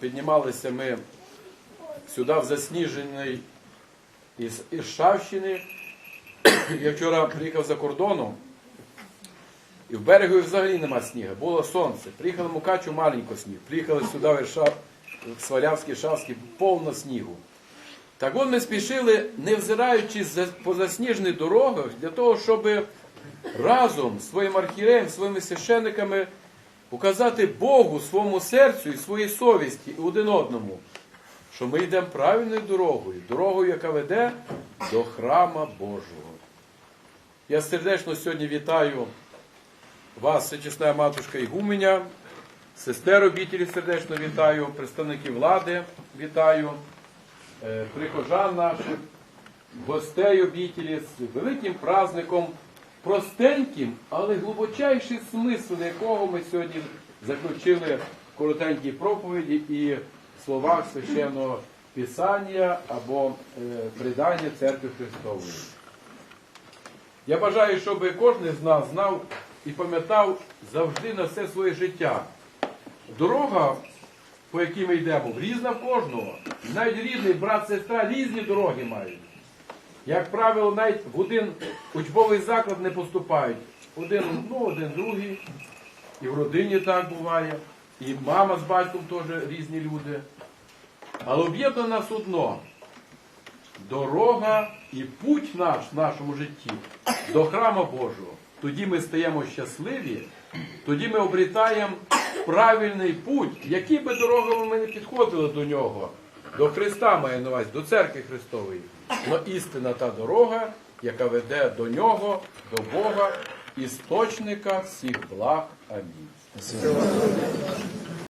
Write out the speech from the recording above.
Піднімалися ми сюди в засніжений із Іршавщини. Я вчора приїхав за кордоном, і в берегу взагалі нема снігу, було сонце. Приїхали в Мукачу маленько сніг. Приїхали сюди в Іршав, Свалявський, Шавський, повно снігу. Так от ми спішили, не взираючись за- по засніжених дорогах, для того, щоб разом своїм архієреєм, своїми священниками показати Богу, своєму серцю і своїй совісті і один одному, що ми йдемо правильною дорогою, дорогою, яка веде до храма Божого. Я сердечно сьогодні вітаю вас, Всечесна матушка Ігуменя, сестер обітелі сердечно вітаю, представників влади вітаю, е, прихожан наших, гостей обітелі з великим праздником, простеньким, але глибочайший смисл якого ми сьогодні заключили в коротенькій проповіді і словах священного Писання або е, предання Церкви Христової. Я бажаю, щоб кожен з нас знав і пам'ятав завжди на все своє життя. Дорога, по якій ми йдемо, різна в кожного. Навіть рідний брат, сестра різні дороги мають. Як правило, навіть в один учбовий заклад не поступають. Один, ну, один другий. І в родині так буває. І мама з батьком теж різні люди. Але об'єднано нас одно. Дорога і путь наш в нашому житті до храма Божого. Тоді ми стаємо щасливі, тоді ми обрітаємо правильний путь, які би дорогами ми не підходили до нього, до Христа має на увазі, до церкви Христової. Но істина та дорога, яка веде до нього, до Бога, істочника всіх благ. Амінь.